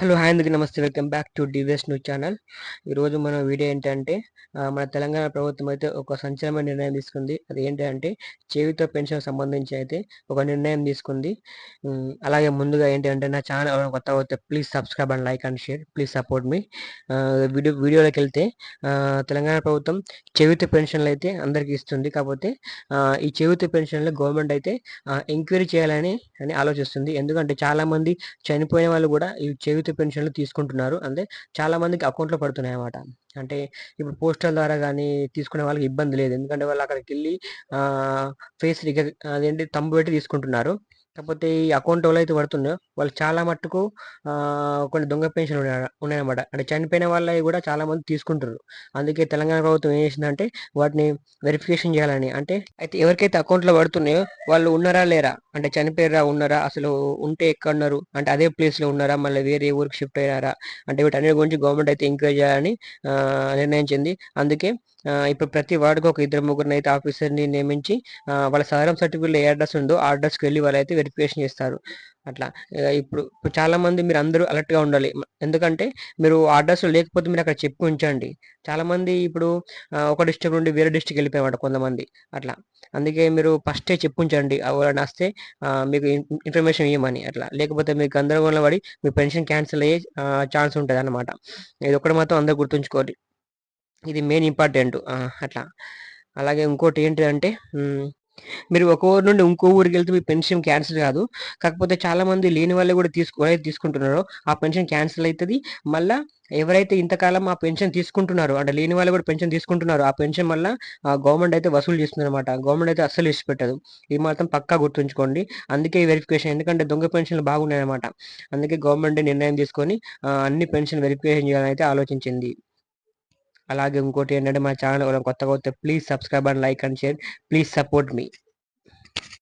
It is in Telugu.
హలో హాయ్ అందరికీ నమస్తే. Welcome back to DVS news channel. ఈరోజు మన వీడియో ఏంటంటే మన తెలంగాణ ప్రభుత్వం అయితే ఒక సంచలనమైన నిర్ణయం తీసుకుంది. అది ఏంటంటే చేయుత పెన్షన్ సంబంధించి అయితే ఒక నిర్ణయం తీసుకుంది. అలాగే ముందుగా ఏంటంటే నా ఛానల్ కొత్త వస్తే please subscribe and like and share. Please support me. Video వీడియోలోకి వెళ్తే తెలంగాణ ప్రభుత్వం చేయుత పెన్షన్లు అయితే అందరికీ ఇస్తుంది. కాకపోతే ఈ చేయుత పెన్షన్లు గవర్నమెంట్ అయితే ఎంక్వైరీ చేయాలని అని ఆలోచిస్తుంది. ఎందుకంటే చాలామంది చనిపోయిన వాళ్ళు కూడా ఈ చేయుత చేతి పెన్షన్లు తీసుకుంటున్నారు. అంటే చాలా మందికి అకౌంట్లో పడుతున్నాయి అన్నమాట అంటే ఇప్పుడు పోస్టల్ ద్వారా కానీ తీసుకునే వాళ్ళకి ఇబ్బంది లేదు. ఎందుకంటే వాళ్ళు అక్కడికి వెళ్ళి ఫేస్ రిక అదేంటి తంబు పెట్టి తీసుకుంటున్నారు. కాకపోతే ఈ అకౌంట్ వాళ్ళయితే పడుతుండో వాళ్ళు చాలా మట్టుకు కొన్ని దొంగ పెన్షన్లు ఉన్నాయన్నమాట. అంటే చనిపోయిన వాళ్ళవి కూడా చాలా మంది తీసుకుంటారు అందుకే తెలంగాణ ప్రభుత్వం ఏం చేసిందంటే వాటిని వెరిఫికేషన్ చేయాలని. అంటే అయితే ఎవరికైతే అకౌంట్లో పడుతున్నాయో వాళ్ళు ఉన్నారా లేరా? అంటే చనిపోయారా ఉన్నారా? అసలు ఉంటే ఎక్కడ ఉన్నారు అంటే అదే ప్లేస్లో ఉన్నారా? మళ్ళీ వేరే ఊరికి షిఫ్ట్ అయ్యారా అంటే వీటన్నిటి గురించి గవర్నమెంట్ అయితే ఎంకరేజ్ చేయాలని నిర్ణయించింది అందుకే ఇప్పుడు ప్రతి వార్డుకు ఒక ఇద్దరు ముగ్గురు అయితే ఆఫీసర్ని నియమించి వాళ్ళ సాధారణ సర్టిఫికేట్ ఏ అడ్రస్ ఉందో ఆ అడ్రస్కి వెళ్ళి వాళ్ళైతే వెరిఫికేషన్ చేస్తారు. అట్లా ఇప్పుడు చాలా మంది మీరు అందరూ అలర్ట్గా ఉండాలి. ఎందుకంటే మీరు ఆర్డర్స్ లేకపోతే మీరు అక్కడ చెప్పి ఉంచండి. చాలా మంది ఇప్పుడు ఒక డిస్ట్రిక్ట్ నుండి వేరే డిస్ట్రిక్ట్ వెళ్ళిపోయామాట కొంతమంది. అట్లా. అందుకే మీరు ఫస్టే చెప్పుంచండి ఎవరైనా వస్తే మీకు ఇన్ఫర్మేషన్ ఇవ్వమని అట్లా. లేకపోతే మీకు గందరగోళం పడి మీ పెన్షన్ క్యాన్సిల్ అయ్యే ఛాన్స్ ఉంటుంది అనమాట ఇది ఒకటి మాత్రం అందరూ గుర్తుంచుకోవాలి. ఇది మెయిన్ ఇంపార్టెంట్ అట్లా. అలాగే ఇంకోటి ఏంటి అంటే మీరు ఒక ఊరు నుండి ఇంకో ఊరికి వెళ్తే మీ పెన్షన్ క్యాన్సిల్ కాదు. కాకపోతే చాలా మంది లేని వాళ్ళు కూడా తీసుకు తీసుకుంటున్నారో ఆ పెన్షన్ క్యాన్సిల్ అవుతుంది మళ్ళీ ఎవరైతే ఇంతకాలం ఆ పెన్షన్ తీసుకుంటున్నారో అంటే లేని వాళ్ళు కూడా పెన్షన్ తీసుకుంటున్నారు ఆ పెన్షన్ వల్ల గవర్నమెంట్ అయితే వసూలు చేస్తుంది అనమాట గవర్నమెంట్ అయితే అస్సలు ఇష్టపెట్టదు ఇది మాత్రం పక్కా గుర్తుంచుకోండి. అందుకే వెరిఫికేషన్ ఎందుకంటే దొంగ పెన్షన్లు బాగున్నాయి అనమాట అందుకే గవర్నమెంట్ నిర్ణయం తీసుకొని అన్ని పెన్షన్ వెరిఫికేషన్ చేయాలని అయితే ఆలోచించింది. అలాగే ఇంకోటి ఏంటంటే మా ఛానల్ కొత్తగా వస్తే please subscribe and like and share please support me